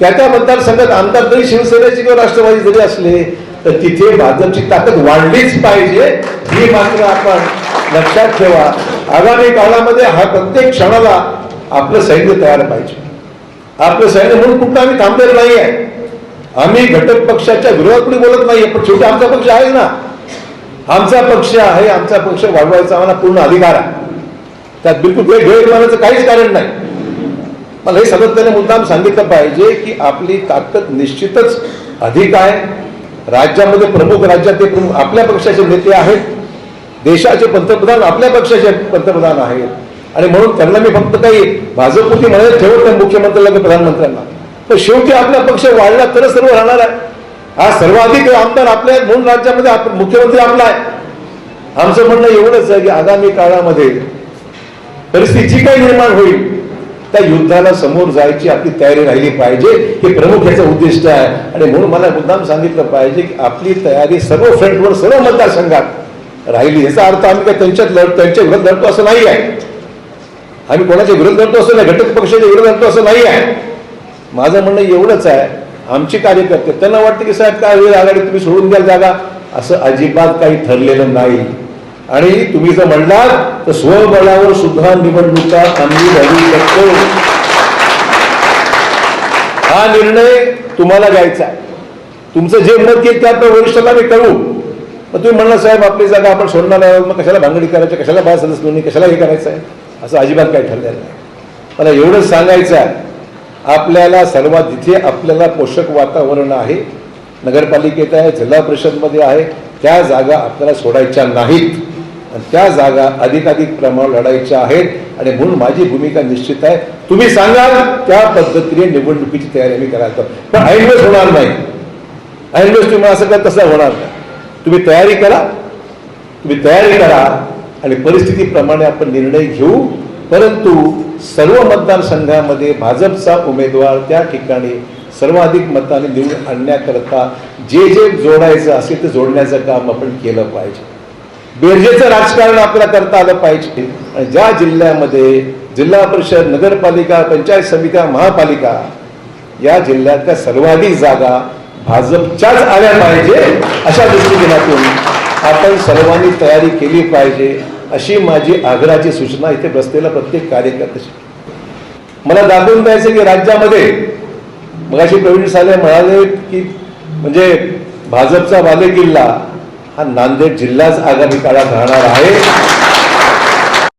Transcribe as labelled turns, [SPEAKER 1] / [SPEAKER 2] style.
[SPEAKER 1] त्या त्या मतदारसंघात आमदार जरी शिवसेनेचे किंवा राष्ट्रवादी जरी असले तर तिथे भाजपची ताकद वाढलीच पाहिजे. ही मात्र आपण लक्षात ठेवा. आगामी काळामध्ये हा प्रत्येक क्षणाला आपलं सैन्य तयार पाहिजे. आपलं सैन्य म्हणून कुठं आम्ही थांबलेलं नाही आहे आम्ही घटक पक्षाच्या विरोधात कुणी बोलत नाहीये पण शेवटी आमचा पक्ष आहे ना. आमचा पक्ष आहे आमचा पक्ष वाढवायचा आम्हाला पूर्ण अधिकार आहे. त्यात बिलकुल वेळ गैरमानाचं काहीच कारण नाही. मला हे सातत्याने मुद्दाम सांगितलं पाहिजे की आपली ताकद निश्चितच अधिक आहे. राज्यामध्ये प्रमुख राज्यातले प्रमुख आपल्या पक्षाचे नेते आहेत. देशाचे पंतप्रधान आपल्या पक्षाचे पंतप्रधान आहेत. आणि म्हणून त्यांना मी फक्त काही भाजपपुरती म्हणायला ठेवत नाही मुख्यमंत्र्यांना किंवा प्रधानमंत्र्यांना. पण शेवटी आपला पक्ष वाढला तरच सर्व राहणार आहे. हा सर्वाधिक आमदार आपल्या आहेत म्हणून राज्यामध्ये आप- मुख्यमंत्री आपला आहे. आमचं म्हणणं एवढंच आहे की आगामी काळामध्ये परिस्थिती जी काही निर्माण होईल त्या युद्धाला समोर जायची आपली तयारी राहिली पाहिजे हे प्रमुख याचं उद्दिष्ट आहे. आणि म्हणून मला मुद्दाम सांगितलं पाहिजे की आपली तयारी सर्व फ्रंटवर सर्व मतदारसंघात राहिली. याचा अर्थ आम्ही काय त्यांच्यात लढ त्यांच्या विरोध लढतो असं नाही आहे. आम्ही कोणाच्या विरोध लढतो असं नाही घटक पक्षाच्या विरोध लढतो असं नाही आहे. माझं म्हणणं एवढंच आहे आमचे कार्यकर्ते त्यांना वाटतं की साहेब काय वेळ आघाडी तुम्ही सोडून द्याल जागा? असं अजिबात काही ठरलेलं नाही. आणि तुम्ही जर म्हणलात तर स्वबळावर सुद्धा निवडणुका आम्ही लढू शकतो. हा निर्णय तुम्हाला घ्यायचा तुमचं जे मत येईल त्यात वरिष्ठाला मी कळू मग तुम्ही म्हणला साहेब आपली जागा आपण सोडणार नाही मग कशाला भांगडी करायची? कशाला बाहेर सदस्य नोंदणी कशाला हे करायचं आहे? असं अजिबात काही ठरलेलं नाही. मला एवढंच सांगायचं आहे आपल्याला सर्वात जिथे आपल्याला पोषक वातावरण आहे नगरपालिकेत आहे जिल्हा परिषदमध्ये आहे त्या जागा आपल्याला सोडायच्या नाहीत. त्या जागा अधिकाधिक प्रमाणावर लढायच्या आहेत आणि म्हणून माझी भूमिका निश्चित आहे. तुम्ही सांगाल त्या पद्धतीने निवडणुकीची तयारी आम्ही करायला पण ऐनवेळेस होणार नाही. ऐनवेळेस तुम्ही असं काय तसं होणार नाही. तुम्ही तयारी करा. तुम्ही तयारी करा आणि परिस्थितीप्रमाणे आपण निर्णय घेऊ. परंतु सर्व मतदारसंघामध्ये भाजपचा उमेदवार त्या ठिकाणी सर्वाधिक मताने निवडून आणण्याकरता जे जे जोडायचं असेल ते जोडण्याचं काम आपण केलं पाहिजे. बेरजेचं राजकारण आपल्याला करता आलं पाहिजे. ज्या जिल्ह्यामध्ये जिल्हा परिषद नगरपालिका पंचायत समित्या महापालिका या जिल्ह्यातल्या सर्वाधिक जागा भाजपच्याच आल्या पाहिजे अशा दृष्टिकोनातून आपण सर्वांनी तयारी केली पाहिजे अशी माझी आग्रहाची सूचना इथे बसलेल्या प्रत्येक कार्यकर्त्याची. मला दाखवून द्यायचं की राज्यामध्ये मगाशी प्रवीण साले म्हणाले की म्हणजे भाजपचा बालेकिल्ला हा नांदेड जिल्हाच आगामी काळात राहणार आहे.